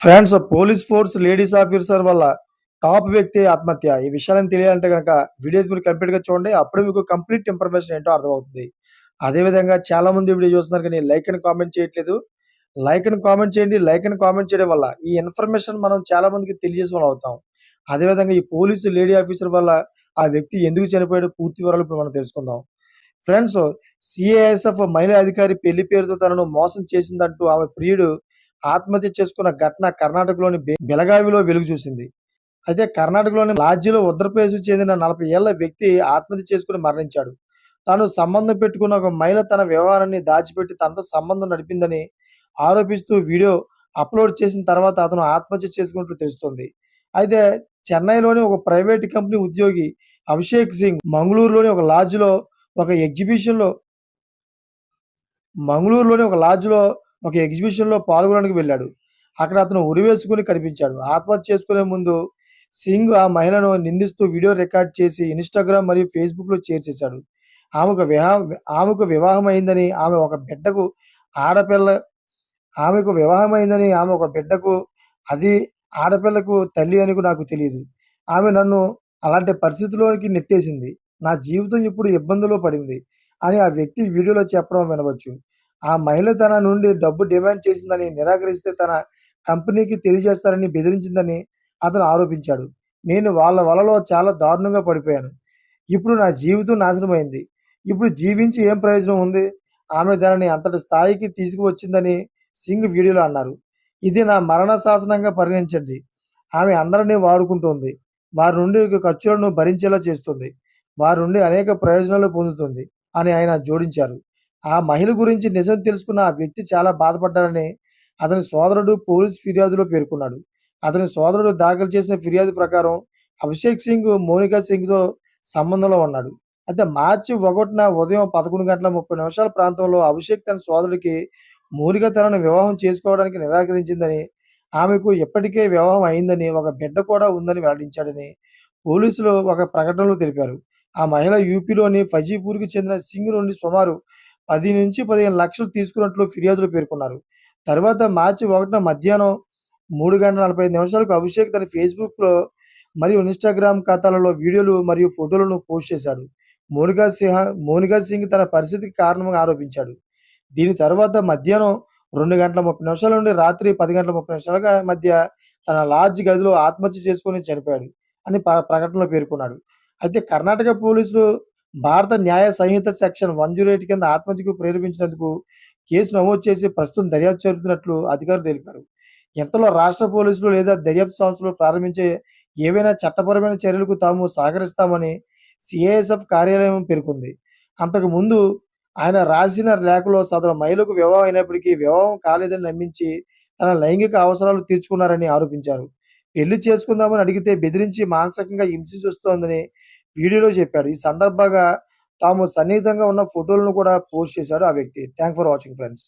Friends police force ladies officer వల్ల top వ్యక్తి ఆత్మహత్య. ఈ విషయాలను తెలియాలంటే కనుక వీడియోస్ మీరు కంప్లీట్గా చూడండి. అప్పుడు మీకు కంప్లీట్ ఇన్ఫర్మేషన్ ఏంటో అర్థమవుతుంది. అదే విధంగా చాలా మంది వీడియో చూస్తున్నారు కానీ లైక్ అని కామెంట్ చేయట్లేదు. లైక్ అని కామెంట్ చేయండి. లైక్ అని కామెంట్ చేయడం వల్ల ఈ ఇన్ఫర్మేషన్ మనం చాలా మందికి తెలియజేసిన వాళ్ళు. అవుతాం అదే విధంగా ఈ పోలీసు లేడీ ఆఫీసర్ వల్ల ఆ వ్యక్తి ఎందుకు చనిపోయాడో పూర్తి వివరాలు ఇప్పుడు మనం తెలుసుకుందాం. ఫ్రెండ్స్ సిఐఎస్ఎఫ్ మహిళా అధికారి పెళ్ళి పేరుతో తనను మోసం చేసిందంటూ ఆమె ప్రియుడు ఆత్మహత్య చేసుకున్న ఘటన కర్ణాటకలోని బెలగావిలో వెలుగు చూసింది. అయితే కర్ణాటకలోని లాడ్జిలో ఉత్తరప్రదేశ్ చెందిన నలభై ఏళ్ళ వ్యక్తి ఆత్మహత్య చేసుకుని మరణించాడు. తాను సంబంధం పెట్టుకున్న ఒక మహిళ తన వ్యవహారాన్ని దాచిపెట్టి తనతో సంబంధం నడిపిందని ఆరోపిస్తూ వీడియో అప్లోడ్ చేసిన తర్వాత అతను ఆత్మహత్య చేసుకున్నట్లు తెలుస్తోంది. అయితే చెన్నైలోని ఒక ప్రైవేట్ కంపెనీ ఉద్యోగి అభిషేక్ సింగ్ మంగళూరులోని ఒక లాడ్జ్లో ఒక ఎగ్జిబిషన్లో మంగళూరులోని ఒక లాడ్జ్లో ఒక ఎగ్జిబిషన్లో పాల్గొనడానికి వెళ్ళాడు. అక్కడ అతను ఉరివేసుకుని కనిపించాడు. ఆత్మహత్య చేసుకునే ముందు సింగ్ ఆ మహిళను నిందిస్తూ వీడియో రికార్డ్ చేసి ఇన్స్టాగ్రామ్ మరియు ఫేస్బుక్లో చేర్చేశాడు ఆమెకు వివాహం ఆమెకు వివాహం అయిందని ఆమె ఒక బిడ్డకు ఆడపిల్ల ఆమెకు వివాహం అయిందని ఆమె ఒక బిడ్డకు అది ఆడపిల్లకు తల్లి అని నాకు తెలియదు. ఆమె నన్ను అలాంటి పరిస్థితిలోకి నెట్టేసింది. నా జీవితం ఇప్పుడు ఇబ్బందులో పడింది అని ఆ వ్యక్తి వీడియోలో చెప్పడం వినవచ్చు. ఆ మహిళ తన నుండి డబ్బు డిమాండ్ చేసిందని నిరాకరిస్తే తన కంపెనీకి తెలియజేస్తారని బెదిరించిందని అతను ఆరోపించాడు. నేను వాళ్ళ వలలో చాలా దారుణంగా పడిపోయాను. ఇప్పుడు నా జీవితం నాశనమైంది. ఇప్పుడు జీవించి ఏం ప్రయోజనం ఉంది? ఆమె దానిని అంతటి స్థాయికి తీసుకువచ్చిందని సింగ్ వీడియోలో అన్నారు. ఇది నా మరణ శాసనంగా పరిగణించండి. ఆమె అందరినీ వాడుకుంటుంది. వారి నుండి ఖర్చులను భరించేలా చేస్తుంది. వారి నుండి అనేక ప్రయోజనాలు పొందుతుంది అని ఆయన జోడించారు. ఆ మహిళ గురించి నిజం తెలుసుకున్న ఆ వ్యక్తి చాలా బాధపడ్డారని అతని సోదరుడు పోలీస్ ఫిర్యాదులో పేర్కొన్నాడు. అతని సోదరుడు దాఖలు చేసిన ఫిర్యాదు ప్రకారం అభిషేక్ సింగ్ మోనికా సింగ్తో సంబంధంలో ఉన్నాడు. అయితే మార్చి ఒకటిన ఉదయం పదకొండు గంటల ముప్పై నిమిషాల ప్రాంతంలో అభిషేక్ తన సోదరుడికి మోనిక తనను వివాహం చేసుకోవడానికి నిరాకరించిందని ఆమెకు ఇప్పటికే వివాహం అయిందని ఒక బిడ్డ కూడా ఉందని వెల్లడించాడని పోలీసులు ఒక ప్రకటనలో తెలిపారు. ఆ మహిళ యూపీలోని ఫజీపూర్కి చెందిన సింగ్ నుండి సుమారు పది నుంచి పదిహేను లక్షలు తీసుకున్నట్లు ఫిర్యాదులు పేర్కొన్నారు. తర్వాత మార్చి ఒకటిన మధ్యాహ్నం మూడు గంటల నలభై ఐదు నిమిషాలకు అభిషేక్ తన ఫేస్బుక్లో మరియు ఇన్స్టాగ్రామ్ ఖాతాలలో వీడియోలు మరియు ఫోటోలను పోస్ట్ చేశాడు. మోనికా సింహ మోనికా సింగ్ తన పరిస్థితికి కారణంగా ఆరోపించాడు. దీని తర్వాత మధ్యాహ్నం రెండు గంటల ముప్పై నిమిషాల నుండి రాత్రి పది గంటల ముప్పై నిమిషాల మధ్య తన లాడ్జ్ గదిలో ఆత్మహత్య చేసుకొని చనిపోయాడు అని ప్రకటనలో పేర్కొన్నాడు. అయితే కర్ణాటక పోలీసులు Bharat Nyaya Sanhita section one zero eight కింద ఆత్మహత్యకు ప్రేరేపించినందుకు కేసు నమోదు చేసి ప్రస్తుతం దర్యాప్తు జరుగుతున్నట్లు అధికారులు తెలిపారు. ఇంతలో రాష్ట్ర పోలీసులు లేదా దర్యాప్తు సంస్థలు ప్రారంభించే ఏవైనా చట్టపరమైన చర్యలకు తాము సహకరిస్తామని సిఐఎస్ఎఫ్ కార్యాలయం పేర్కొంది. అంతకు ముందు ఆయన రాసిన లేఖలో సదరు మహిళకు వివాహం అయినప్పటికీ వివాహం కాలేదని నమ్మించి తన లైంగిక అవసరాలు తీర్చుకున్నారని ఆరోపించారు. పెళ్ళి చేసుకుందామని అడిగితే బెదిరించి మానసికంగా హింసించొస్తోందని వీడియోలో చెప్పాడు. ఈ సందర్భంగా తాము సన్నిహితంగా ఉన్న ఫోటోలను కూడా పోస్ట్ చేశాడు ఆ వ్యక్తి. Thank for watching friends